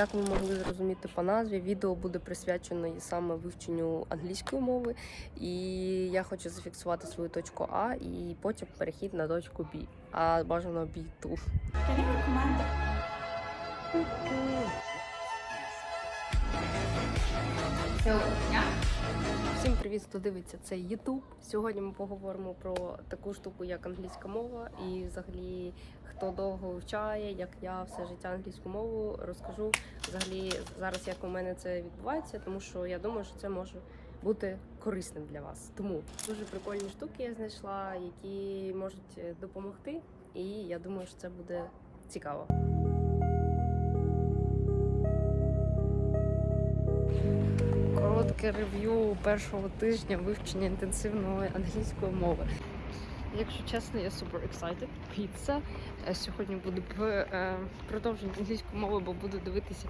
Як ви могли зрозуміти по назві, відео буде присвячено саме вивченню англійської мови. І я хочу зафіксувати свою точку А і потім перехід на точку Б. А бажано B2. Всім привіт, хто дивиться цей YouTube. Сьогодні ми поговоримо про таку штуку, як англійська мова, і взагалі хто довго вивчає, як я все життя англійську мову, розкажу взагалі зараз, як у мене це відбувається, тому що я думаю, що це може бути корисним для вас. Тому дуже прикольні штуки я знайшла, які можуть допомогти, і я думаю, що це буде цікаво. Коротке рев'ю першого тижня вивчення інтенсивної англійської мови. Якщо чесно, я супер excited. Піца. Е, Сьогодні буду е, продовжувати англійську мову, бо буду дивитися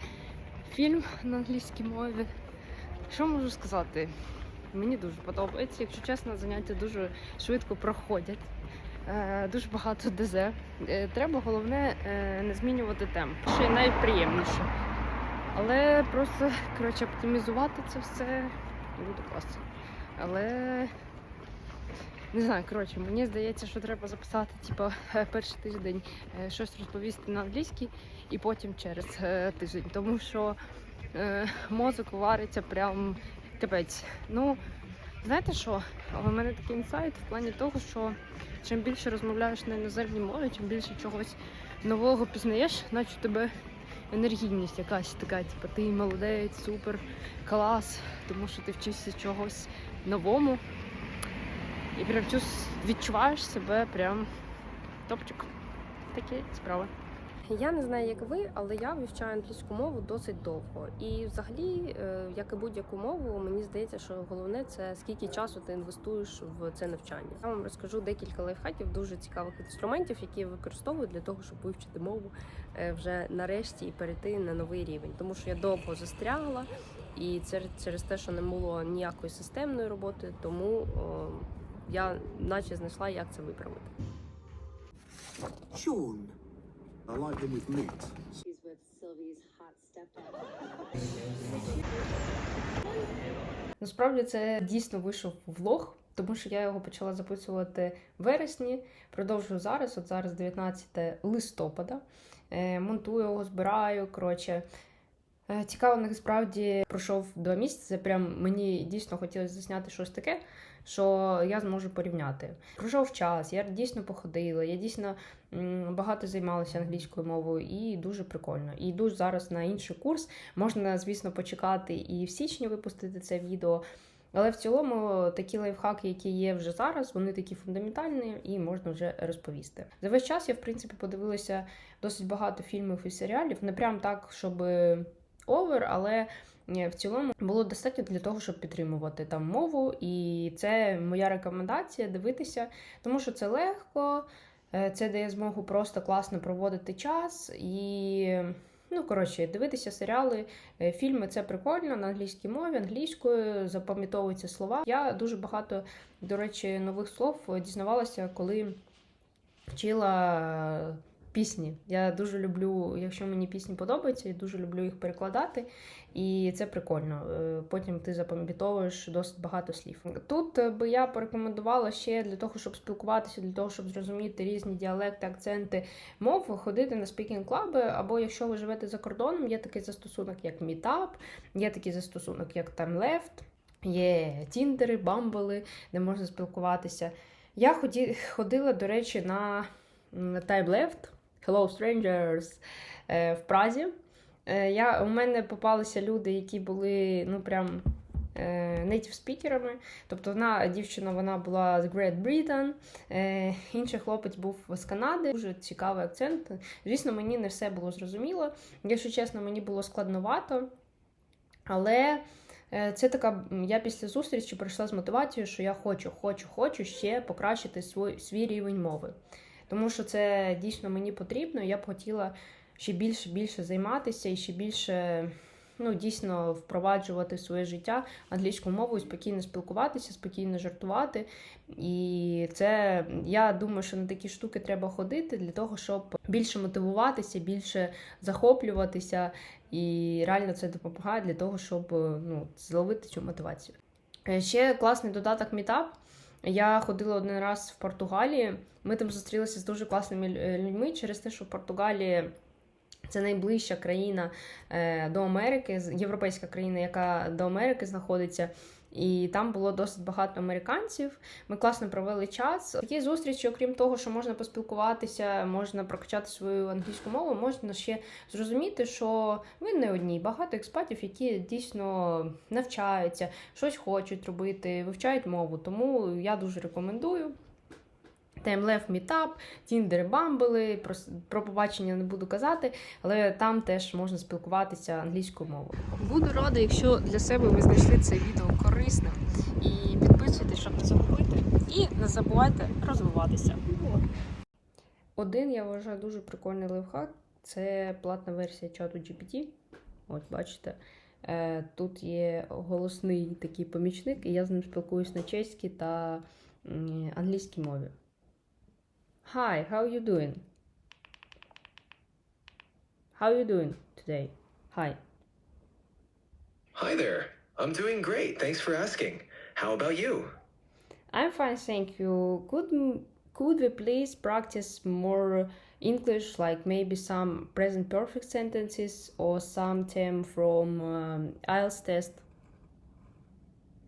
фільм на англійській мові. Що можу сказати? Мені дуже подобається. Якщо чесно, заняття дуже швидко проходять. Е, Дуже багато ДЗ. Е, Треба головне не змінювати темп. Й найприємніше. Але просто коротше, оптимізувати це все буде класно. Але не знаю, коротше, мені здається, що треба записати типу, перший тиждень е, щось розповісти на англійській і потім через е, тиждень. Тому що е, мозок вариться прям капець. Ну, знаєте що? У мене такий інсайт в плані того, що чим більше розмовляєш на іноземній мові, чим більше чогось нового пізнаєш, наче тебе енергійність якась така, типу, ти молодець, супер, клас, тому що ти вчишся чогось новому. І прям відчуваєш себе прям топчик. Такі справи. Я не знаю, як ви, але я вивчаю англійську мову досить довго. І взагалі, е, як і будь-яку мову, мені здається, що головне це скільки часу ти інвестуєш в це навчання. Я вам розкажу декілька лайфхаків, дуже цікавих інструментів, які я використовую для того, щоб вивчити мову е, вже нарешті і перейти на новий рівень. Тому що я довго застрягла, і це через те, що не було ніякої системної роботи, тому о, я наче знайшла, як це виправити. Sean. I like them with meat. She's with Sylvie's hot stepdad. Насправді це дійсно вийшов влог, тому що я його почала записувати в вересні. Продовжую зараз, от зараз 19 листопада. Е, Монтую його, збираю. Коротше, Е, цікаво, насправді пройшов два місяці. Прям мені дійсно хотілося засняти щось таке, що я зможу порівняти. Пройшов час, я дійсно походила, я дійсно багато займалася англійською мовою і дуже прикольно. І йду зараз на інший курс. Можна, звісно, почекати і в січні випустити це відео. Але в цілому такі лайфхаки, які є вже зараз, вони такі фундаментальні і можна вже розповісти. За весь час я, в принципі, подивилася досить багато фільмів і серіалів. Не прям так, щоб овер, але е, в цілому було достатньо для того, щоб підтримувати там мову. І це моя рекомендація дивитися, тому що це легко, е, це дає змогу просто класно проводити час і. Ну, коротше, дивитися серіали, е, фільми це прикольно на англійській мові, англійською запам'ятовуються слова. Я дуже багато, до речі, нових слов дізнавалася, коли вчила пісні. Я дуже люблю, якщо мені пісні подобаються, я дуже люблю їх перекладати, і це прикольно. Е, Потім ти запам'ятовуєш досить багато слів. Тут е, би я порекомендувала ще для того, щоб спілкуватися, для того, щоб зрозуміти різні діалекти, акценти мов, ходити на спікінг клаби, або якщо ви живете за кордоном, є такий застосунок, як Meetup, є такий застосунок, як TimeLeft, є Тіндери, Бамбли, де можна спілкуватися. Я ходила, до речі, на TimeLeft, Hello Strangers е, в Празі. Е, Я, у мене попалися люди, які були ну прям native спікерами. Тобто одна дівчина вона була з Great Britain, е, інший хлопець був з Канади. Дуже цікавий акцент. Звісно, мені не все було зрозуміло. Якщо чесно, мені було складновато. Але це така. Я після зустрічі прийшла з мотивацією, що я хочу, хочу, хочу ще покращити свій, свій рівень мови. Тому що це дійсно мені потрібно. Я б хотіла ще більше більше займатися і ще більше ну, дійсно впроваджувати в своє життя англійську мову спокійно спілкуватися, спокійно жартувати. І це я думаю, що на такі штуки треба ходити для того, щоб більше мотивуватися, більше захоплюватися і реально це допомагає для того, щоб ну, зловити цю мотивацію. Е, Ще класний додаток Meetup. Я ходила один раз в Португалії. Ми там зустрілися з дуже класними людьми через те, що в Португалії це найближча країна е, до Америки, європейська країна, яка до Америки знаходиться. І там було досить багато американців. Ми класно провели час. Такі зустрічі, окрім того, що можна поспілкуватися, можна прокачати свою англійську мову, можна ще зрозуміти, що ви не одні. Багато експатів, які дійсно навчаються, щось хочуть робити, вивчають мову. Тому я дуже рекомендую. TimeLeft Meetup, Tinder, Bumble, про, про побачення не буду казати, але там теж можна спілкуватися англійською мовою. Буду рада, якщо для себе ви знайшли це відео корисним. І підписуйтесь, щоб не загубити. І не забувайте розвиватися. Один я вважаю дуже прикольний лайфхак. Це платна версія чату GPT. Ось бачите. Е, Тут є голосний такий помічник, і я з ним спілкуюсь на чеській та англійській мові. Hi, how are you doing? How are you doing today? Hi. Hi there. I'm doing great. Thanks for asking. How about you? I'm fine, thank you. Could could we please practice more English, like maybe some present perfect sentences or some term from um, IELTS test?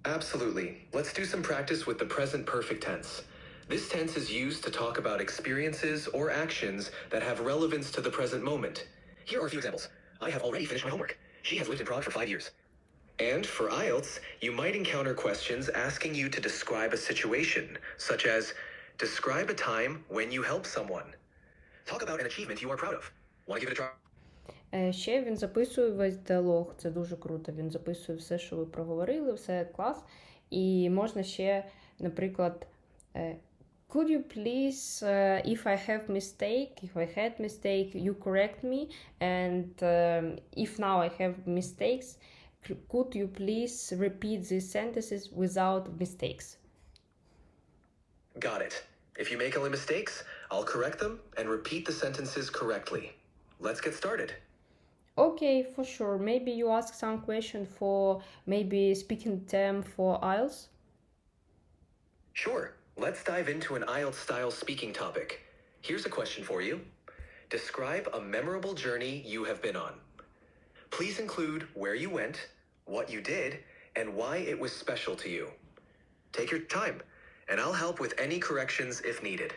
Absolutely. Let's do some practice with the present perfect tense. This tense is used to talk about experiences or actions that have relevance to the present moment. Here are a few examples. I have already finished my homework. She has lived in Prague for five years. And for IELTS, you might encounter questions asking you to describe a situation, such as describe a time when you helped someone. Talk about an achievement you are proud of. Want to give it a try? Е, Ще він записує весь діалог, це дуже круто. Він записує все, що ви проговорили, все клас. І можна ще, наприклад, е, Could you please, uh, if I have mistake, if I had mistake, you correct me, and um, if now I have mistakes, could you please repeat these sentences without mistakes? Got it. If you make any mistakes, I'll correct them and repeat the sentences correctly. Let's get started. Okay, for sure. Maybe you ask some question for maybe speaking term for IELTS. Sure, let's dive into an IELTS style speaking topic. Here's a question for you Describe a memorable journey you have been on. Please include where you went, what you did, and why it was special to you. Take your time, and I'll help with any corrections if needed.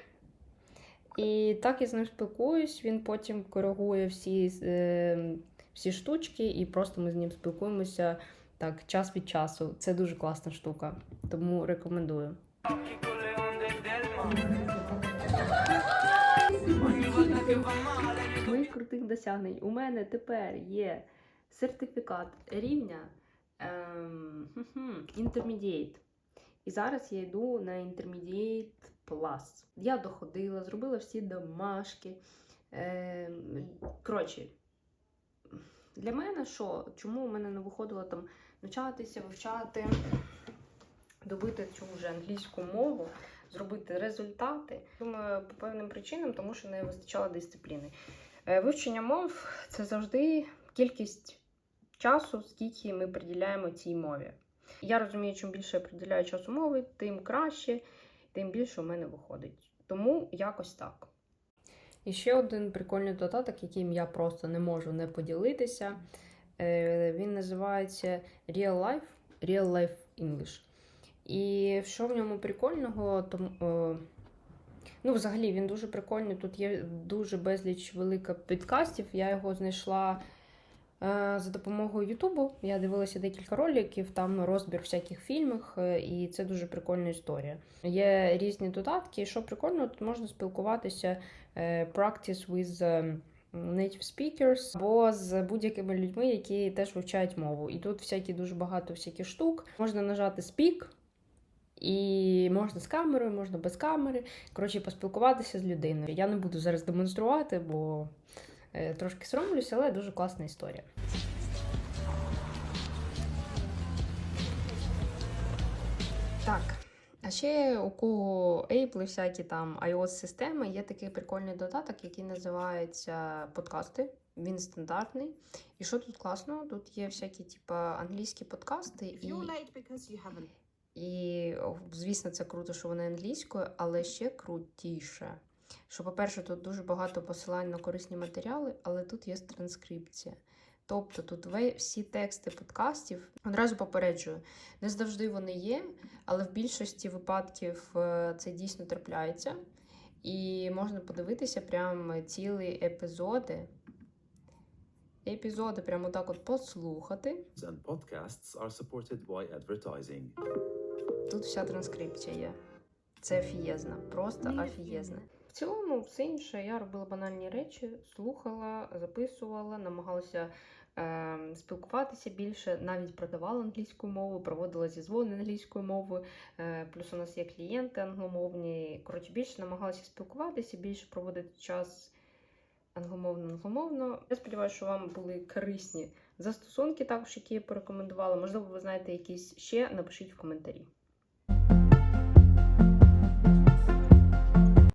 І так я з ним спілкуюсь. Він потім коригує всі, е, всі штучки, і просто ми з ним спілкуємося так час від часу. Це дуже класна штука, тому рекомендую. Моїх крутих досягнень. У мене тепер є сертифікат рівня ем, Intermediate. І зараз я йду на Intermediate Plus. Я доходила, зробила всі домашки. Ем, коротше, для мене що? Чому у мене не виходило там навчатися, вивчати, добити цю вже англійську мову, зробити результати? Думаю, по певним причинам, тому що не вистачало дисципліни. Е, Вивчення мов це завжди кількість часу, скільки ми приділяємо цій мові. Я розумію, чим більше я приділяю часу мови, тим краще, тим більше у мене виходить. Тому якось так. І ще один прикольний додаток, яким я просто не можу не поділитися. Е, Він називається Real Life, Real Life English. І що в ньому прикольного, тому. е, Ну, взагалі, він дуже прикольний. Тут є дуже безліч велика підкастів. Я його знайшла е, за допомогою Ютубу. Я дивилася декілька роликів, там розбір всяких фільмів, е, і це дуже прикольна історія. Є різні додатки, що прикольно, тут можна спілкуватися е, practice with е, native speakers або з будь-якими людьми, які теж вивчають мову. І тут всякі дуже багато всяких штук. Можна нажати speak. І можна з камерою, можна без камери. Коротше, поспілкуватися з людиною. Я не буду зараз демонструвати, бо е, трошки соромлюся, але дуже класна історія. Так. А ще у кого Apple і всякі там iOS-системи є такий прикольний додаток, який називається подкасти. він стандартний. І що тут класно? Тут є всякі, типа, англійські подкасти. І, і звісно, це круто, що вони англійською, але ще крутіше. Що, по-перше, тут дуже багато посилань на корисні матеріали, але тут є транскрипція. Тобто тут всі тексти подкастів одразу попереджую, не завжди вони є, але в більшості випадків е, це дійсно трапляється. І можна подивитися прямо цілі епізоди. Епізоди прямо так от послухати. and podcasts are supported by advertising. Тут вся транскрипція є. Це афієзно, просто Ні. В цілому, все інше, я робила банальні речі, слухала, записувала, намагалася е, спілкуватися більше, навіть продавала англійську мову, проводила зізвони англійською мовою. Е, плюс у нас є клієнти англомовні. Коротше, більше намагалася спілкуватися, більше проводити час англомовно англомовно. Я сподіваюся, що вам були корисні застосунки, також які я порекомендувала. Можливо, ви знаєте якісь ще, напишіть в коментарі.